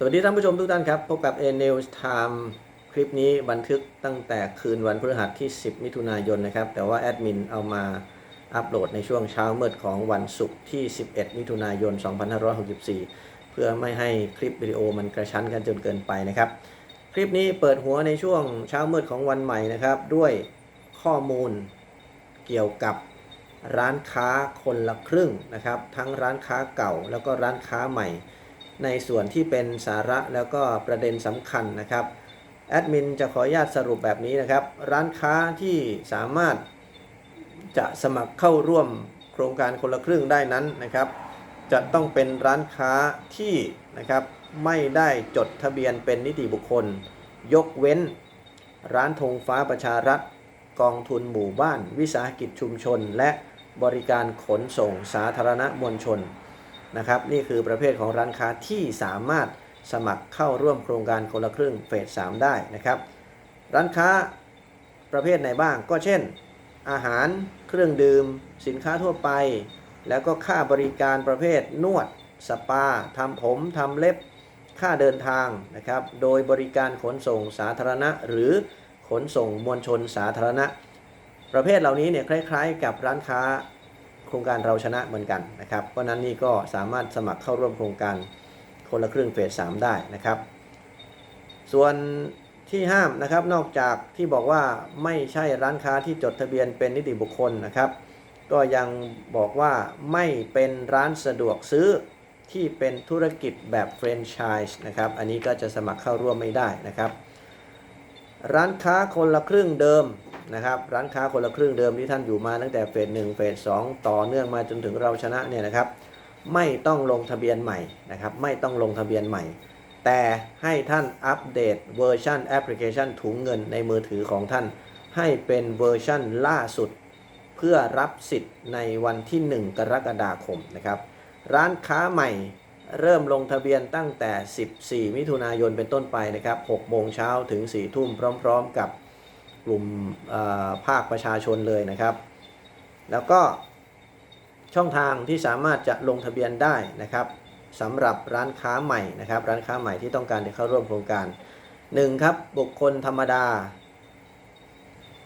สวัสดีท่านผู้ชมทุกท่านครับ พบกับ A News Time คลิปนี้บันทึกตั้งแต่คืนวันพฤหัสที่ 10 มิถุนายนนะครับ แต่ว่าแอดมินเอามาอัปโหลดในช่วงเช้ามืดของวันศุกร์ที่ 11 มิถุนายน 2564 เพื่อไม่ให้คลิปวิดีโอมันกระชั้นกันจนเกินไปนะครับ คลิปนี้เปิดหัวในช่วงเช้ามืดของวันใหม่นะครับ ด้วยข้อมูลเกี่ยวกับร้านค้าคนละครึ่งนะครับ ทั้งร้านค้าเก่าแล้วก็ร้านค้าใหม่ ในส่วนที่เป็นสาระแล้วก็ประเด็นสำคัญนะครับแอดมินจะขออนุญาตสรุปแบบนี้นะครับ ร้านค้าที่สามารถจะสมัครเข้าร่วมโครงการคนละครึ่งได้นั้นนะครับ จะต้องเป็นร้านค้าที่นะครับไม่ได้จดทะเบียนเป็นนิติบุคคล ยกเว้น ร้านธงฟ้าประชารัฐ กองทุนหมู่บ้าน วิสาหกิจชุมชน และบริการขนส่งสาธารณมวลชน นะครับนี่คือประเภทของร้านค้าที่สามารถสมัครเข้าร่วมโครงการคนละครึ่งเฟส3ได้นะครับ ร้านค้าประเภทไหนบ้างก็เช่น อาหารเครื่องดื่ม สินค้าทั่วไป แล้วก็ค่าบริการประเภทนวด สปาทำผมทำเล็บค่าเดินทางนะครับ โดยบริการขนส่งสาธารณะ หรือขนส่งมวลชนสาธารณะ ประเภทเหล่านี้เนี่ยคล้าย ๆ กับร้านค้า โครงการเราชนะเหมือนกันนะครับ เพราะนั้นนี่ก็สามารถสมัครเข้าร่วมโครงการคนละครึ่งเฟส3ได้นะครับ ส่วนที่ห้ามนะครับนอกจากที่บอกว่าไม่ใช่ร้านค้าที่จดทะเบียนเป็นนิติบุคคลนะครับ ก็ยังบอกว่าไม่เป็นร้านสะดวกซื้อที่เป็นธุรกิจแบบแฟรนไชส์นะครับ อันนี้ก็จะสมัครเข้าร่วมไม่ได้นะครับ ร้านค้าคนละครึ่งเดิม นะครับร้านค้าคนละครึ่งเดิมที่ท่านอยู่มาตั้งแต่เฟสหนึ่งเฟสสองต่อเนื่องมาจนถึงเราชนะเนี่ยนะครับ ไม่ต้องลงทะเบียนใหม่นะครับ ไม่ต้องลงทะเบียนใหม่ แต่ให้ท่านอัปเดตเวอร์ชันแอปพลิเคชันถุงเงินในมือถือของท่าน ให้เป็นเวอร์ชันล่าสุด เพื่อรับสิทธิ์ในวันที่ 1 กรกฎาคมนะครับ ร้านค้าใหม่เริ่มลงทะเบียนตั้งแต่ 14 มิถุนายนเป็นต้นไปนะครับ 6 โมงเช้าถึง 4 ทุ่มพร้อม ๆ กับ กลุ่มภาคประชาชนเลยนะครับ แล้วก็ช่องทางที่สามารถจะลงทะเบียนได้นะครับสำหรับร้านค้าใหม่นะครับ ร้านค้าใหม่ที่ต้องการจะเข้าร่วมโครงการ 1. ครับบุคคลธรรมดา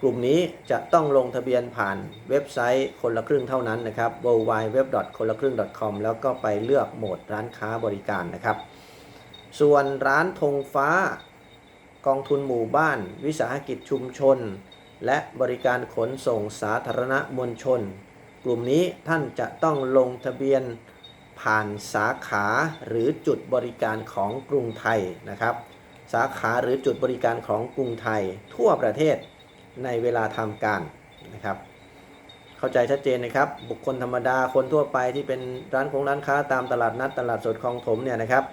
กลุ่มนี้จะต้องลงทะเบียนผ่านเว็บไซต์คนละครึ่งเท่านั้นนะครับ w w w คนละครึ่ง .com แล้วก็ไปเลือกโหมดร้านค้าบริการนะครับ ส่วนร้านธงฟ้า กองทุนหมู่บ้าน วิสาหกิจชุมชน และบริการขนส่งสาธารณมวลชน กลุ่มนี้ท่านจะต้องลงทะเบียนผ่านสาขาหรือจุดบริการของกรุงไทยนะครับ สาขาหรือจุดบริการของกรุงไทยทั่วประเทศในเวลาทำการนะครับ เข้าใจชัดเจนนะครับ บุคคลธรรมดาคนทั่วไปที่เป็นร้านของร้านค้าตามตลาดนัดตลาดสดคลองถมเนี่ยนะครับ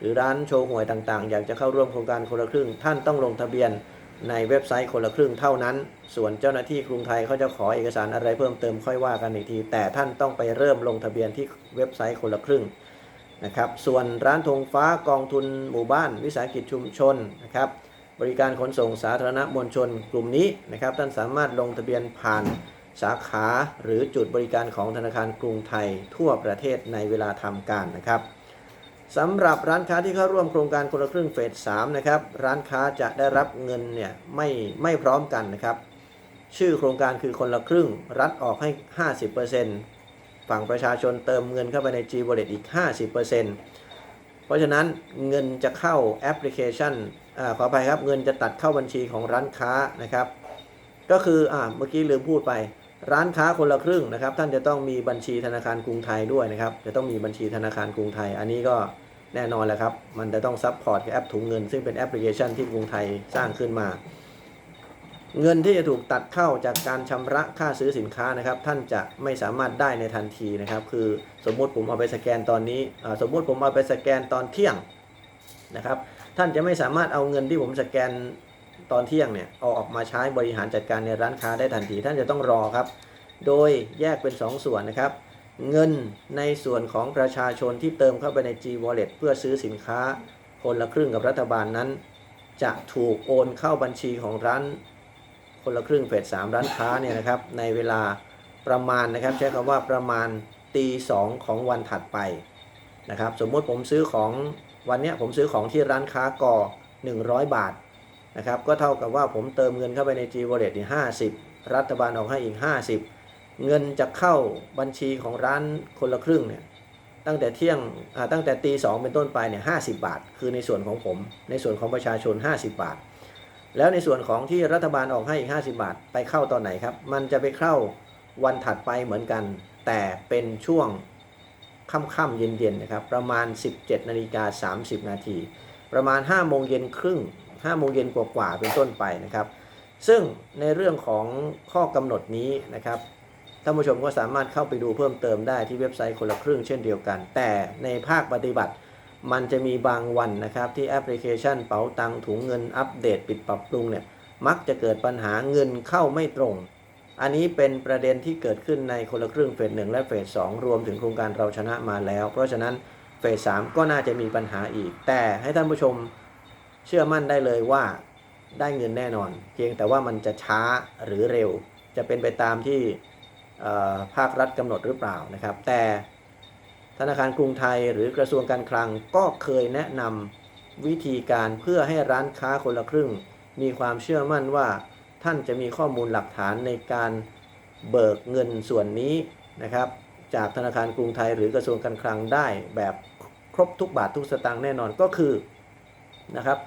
หรือร้านโชว์หวยต่างๆ อยากจะเข้าร่วมโครงการคนละครึ่ง ท่านต้องลงทะเบียนในเว็บไซต์คนละครึ่งเท่านั้น ส่วนเจ้าหน้าที่กรุงไทยเขาจะขอเอกสารอะไรเพิ่มเติมค่อยว่ากันอีกที แต่ท่านต้องไปเริ่มลงทะเบียนที่เว็บไซต์คนละครึ่งนะครับ ส่วนร้านธงฟ้ากองทุนหมู่บ้าน วิสาหกิจชุมชนนะครับ บริการขนส่งสาธารณมวลชนกลุ่มนี้นะครับ ท่านสามารถลงทะเบียนผ่านสาขาหรือจุดบริการของธนาคารกรุงไทยทั่วประเทศในเวลาทำการนะครับ สำหรับร้านค้าที่เข้าร่วมโครงการคนละครึ่งเฟส3นะครับ ร้านค้าจะได้รับเงินเนี่ยไม่ไม่พร้อมกันนะครับ ชื่อโครงการคือคนละครึ่ง รัฐออกให้ 50%ฝั่งประชาชนเติมเงินเข้าไปใน G Wallet อีก 50%เพราะฉะนั้นเงินจะเข้าแอปพลิเคชันอาขออภัยครับ เงินจะตัดเข้าบัญชีของร้านค้านะครับ ก็คืออ่าเมื่อกี้ลืมพูดไป ร้านค้าคนละครึ่งนะครับ ท่านจะต้องมีบัญชีธนาคารกรุงไทยด้วยนะครับ จะต้องมีบัญชีธนาคารกรุงไทย อันนี้ก็แน่นอนแหละครับ มันจะต้องซัพพอร์ตแอปถุงเงิน ซึ่งเป็นแอปพลิเคชันที่กรุงไทยสร้างขึ้นมา เงินที่จะถูกตัดเข้าจากการชำระค่าซื้อสินค้านะครับ ท่านจะไม่สามารถได้ในทันทีนะครับ คือสมมุติผมเอาไปสแกนตอนนี้สมมุติผมเอาไปสแกนตอนเที่ยงนะครับ ท่านจะไม่สามารถเอาเงินที่ผมสแกน ตอนเที่ยงเนี่ยเอาออกมาใช้บริหารจัดการในร้านค้าได้ทันทีท่านจะต้องรอครับ โดยแยกเป็น2ส่วนนะครับ เงินในส่วนของประชาชนที่เติมเข้าไปใน G Wallet เพื่อซื้อสินค้าคนละครึ่งกับรัฐบาลนั้น จะถูกโอนเข้าบัญชีของร้านคนละครึ่งเฟส3ร้านค้าเนี่ยนะครับในเวลาประมาณนะครับ ใช้คำว่าประมาณตีสองของวันถัดไปนะครับ สมมุติผมซื้อของวันเนี้ยผมซื้อของที่ร้านค้ากอ100 บาท นะครับก็เท่ากับว่าผมเติมเงินเข้าไปใน G Wallet นี่50 รัฐบาลออกให้อีก 50 เงินจะเข้าบัญชีของร้านคนละครึ่งเนี่ยตั้งแต่เที่ยงตั้งแต่ตีสองเป็นต้นไปเนี่ยห้บาท คือในส่วนของผม ในส่วนของประชาชน 50 บาท แล้วในส่วนของที่รัฐบาลออกให้อีก 50 บาท ไปเข้าตอนไหนครับ มันจะไปเข้าวันถัดไปเหมือนกัน แต่เป็นช่วงค่ำๆเย็นๆนะครับ ประมาณ 17นาฬิกา30 นาที ประมาณ5โมงเย็นครึ่ง 5โมงเย็นกว่าๆเป็นต้นไปนะครับ ซึ่งในเรื่องของข้อกำหนดนี้นะครับท่านผู้ชมก็สามารถเข้าไปดูเพิ่มเติมได้ที่เว็บไซต์คนละครึ่งเช่นเดียวกัน แต่ในภาคปฏิบัติมันจะมีบางวันนะครับที่แอปพลิเคชันเป๋าตังถุงเงินอัปเดตปิดปรับปรุงเนี่ยมักจะเกิดปัญหาเงินเข้าไม่ตรง อันนี้เป็นประเด็นที่เกิดขึ้นในคนละครึ่งเฟสหนึ่งและเฟสสองรวมถึงโครงการเราชนะมาแล้ว เพราะฉะนั้นเฟสสามก็น่าจะมีปัญหาอีก แต่ให้ท่านผู้ชม เชื่อมั่นได้เลยว่าได้เงินแน่นอน เพียงแต่ว่ามันจะช้าหรือเร็ว จะเป็นไปตามที่ภาครัฐกำหนดหรือเปล่านะครับ แต่ธนาคารกรุงไทยหรือกระทรวงการคลังก็เคยแนะนำวิธีการเพื่อให้ร้านค้าคนละครึ่ง มีความเชื่อมั่นว่าท่านจะมีข้อมูลหลักฐานในการเบิกเงินส่วนนี้นะครับ จากธนาคารกรุงไทยหรือกระทรวงการคลังได้แบบครบทุกบาททุกสตางค์แน่นอนก็คือนะครับ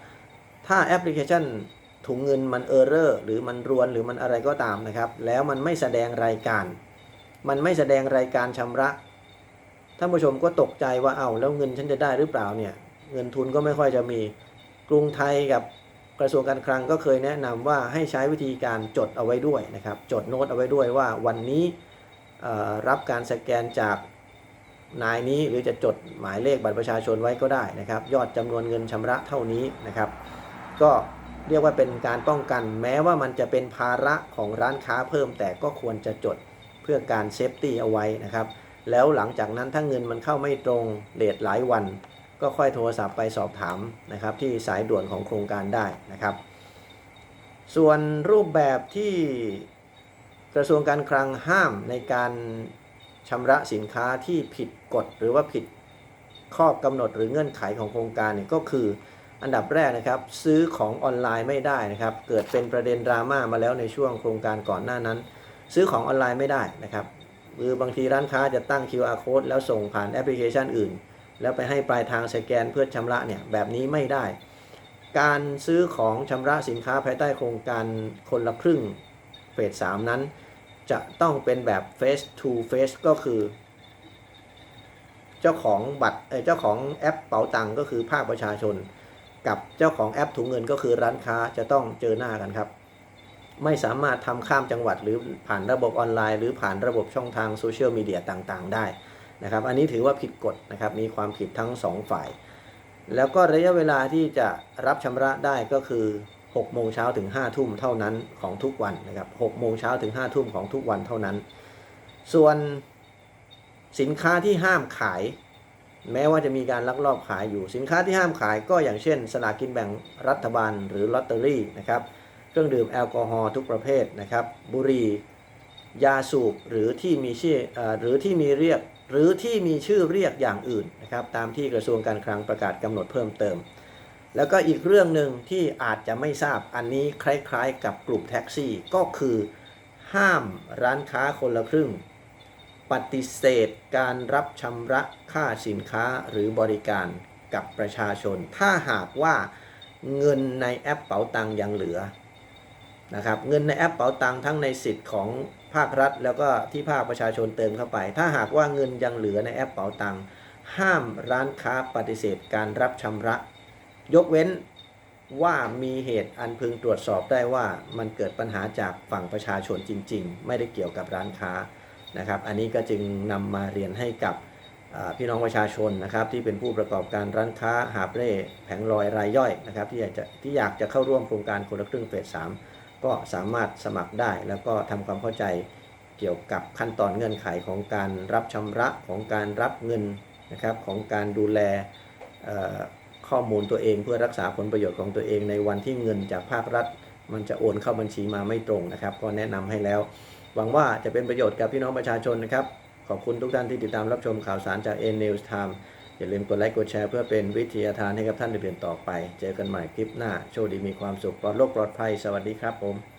ถ้าแอปพลิเคชันถุงเงินมันเออร์เรอร์หรือมันรวนหรือมันอะไรก็ตามนะครับ แล้วมันไม่แสดงรายการ มันไม่แสดงรายการชำระท่านผู้ชมก็ตกใจว่าเอา้าแล้วเงินฉันจะได้หรือเปล่าเนี่ย เงินทุนก็ไม่ค่อยจะมีกรุงไทยกับกระทรวงการคลังก็เคยแนะนำว่าให้ใช้วิธีการจดเอาไว้ด้วยนะครับ จดโน้ตเอาไว้ด้วยว่าวันนี้รับการสแกนจากนายนี้หรือจะจดหมายเลขบัตรประชาชนไว้ก็ได้นะครับ ยอดจำนวนเงินชำระเท่านี้นะครับ ก็เรียกว่าเป็นการป้องกัน แม้ว่ามันจะเป็นภาระของร้านค้าเพิ่ม แต่ก็ควรจะจดเพื่อการเซฟตี้เอาไว้นะครับ แล้วหลังจากนั้นถ้าเงินมันเข้าไม่ตรงเลทหลายวัน ก็ค่อยโทรศัพท์ไปสอบถามนะครับ ที่สายด่วนของโครงการได้นะครับ ส่วนรูปแบบที่กระทรวงการคลังห้ามในการชำระสินค้าที่ผิดกฎหรือว่าผิดข้อกำหนดหรือเงื่อนไขของโครงการเนี่ยก็คือ อันดับแรกนะครับซื้อของออนไลน์ไม่ได้นะครับ เกิดเป็นประเด็นดราม่ามาแล้วในช่วงโครงการก่อนหน้านั้น ซื้อของออนไลน์ไม่ได้นะครับหรือบางทีร้านค้าจะตั้ง QR code แล้วส่งผ่านแอปพลิเคชันอื่น แล้วไปให้ปลายทางสแกนเพื่อชำระเนี่ยแบบนี้ไม่ได้ การซื้อของชำระสินค้าภายใต้โครงการคนละครึ่งเฟสสามนั้น จะต้องเป็นแบบ face to face ก็คือ เจ้าของบัตรเออเจ้าของแอปเป๋าตังก็คือภาคประชาชน กับเจ้าของแอปถุงเงินก็คือร้านค้าจะต้องเจอหน้ากันครับ ไม่สามารถทำข้ามจังหวัดหรือผ่านระบบออนไลน์ หรือผ่านระบบช่องทางโซเชียลมีเดียต่างๆ ได้นะครับ อันนี้ถือว่าผิดกฎนะครับมีความผิดทั้ง 2 ฝ่าย แล้วก็ระยะเวลาที่จะรับชำระได้ก็คือ6โมงเช้าถึง5ทุ่มเท่านั้นของทุกวันนะครับ6โมงเช้าถึง5ทุ่มของทุกวันเท่านั้น ส่วนสินค้าที่ห้ามขาย แม้ว่าจะมีการลักลอบขายอยู่สินค้าที่ห้ามขายก็อย่างเช่น สลากกินแบ่งรัฐบาลหรือลอตเตอรี่นะครับเครื่องดื่มแอลกอฮอล์ทุกประเภทนะครับบุหรี่ยาสูบหรือที่มีชื่อเออหรือที่มีเรียกหรือที่มีชื่อเรียกอย่างอื่นนะครับตามที่กระทรวงการคลังประกาศกำหนดเพิ่มเติม แล้วก็อีกเรื่องหนึ่งที่อาจจะไม่ทราบอันนี้คล้ายๆ กับกลุ่มแท็กซี่ก็คือ ห้ามร้านค้าคนละครึ่ง ปฏิเสธการรับชำระค่าสินค้าหรือบริการกับประชาชน ถ้าหากว่าเงินในแอปเป๋าตังค์ยังเหลือนะครับเงินในแอปเป๋าตังค์ทั้งในสิทธิ์ของภาครัฐ แล้วก็ที่ภาคประชาชนเติมเข้าไป ถ้าหากว่าเงินยังเหลือในแอปเป๋าตังค์ห้ามร้านค้าปฏิเสธการรับชำระ ยกเว้นว่ามีเหตุอันพึงตรวจสอบได้ว่ามันเกิดปัญหาจากฝั่งประชาชนจริง ๆ ไม่ได้เกี่ยวกับร้านค้า นะครับ อันนี้ก็จึงนำมาเรียนให้กับพี่น้องประชาชนนะครับ ที่เป็นผู้ประกอบการร้านค้าหาบเร่แผงลอยรายย่อยนะครับ ที่อยากจะที่อยากจะเข้าร่วมโครงการคนละครึ่งเฟสสามก็สามารถสมัครได้ แล้วก็ทำความเข้าใจเกี่ยวกับขั้นตอนเงื่อนไขของการรับชำระของการรับเงินนะครับของการดูแลข้อมูลตัวเองเพื่อรักษาผลประโยชน์ของตัวเองในวันที่เงินจากภาครัฐ มันจะโอนเข้าบัญชีมาไม่ตรงนะครับ ก็แนะนำให้แล้ว หวังว่าจะเป็นประโยชน์กับพี่น้องประชาชนนะครับ ขอบคุณทุกท่านที่ติดตามรับชมข่าวสารจาก N News Time อย่าลืมกดไลค์กดแชร์เพื่อเป็นวิทยาทานให้กับท่านเดือนต่อไป เจอกันใหม่คลิปหน้า โชคดีมีความสุขปลอดโรคปลอดภัย สวัสดีครับผม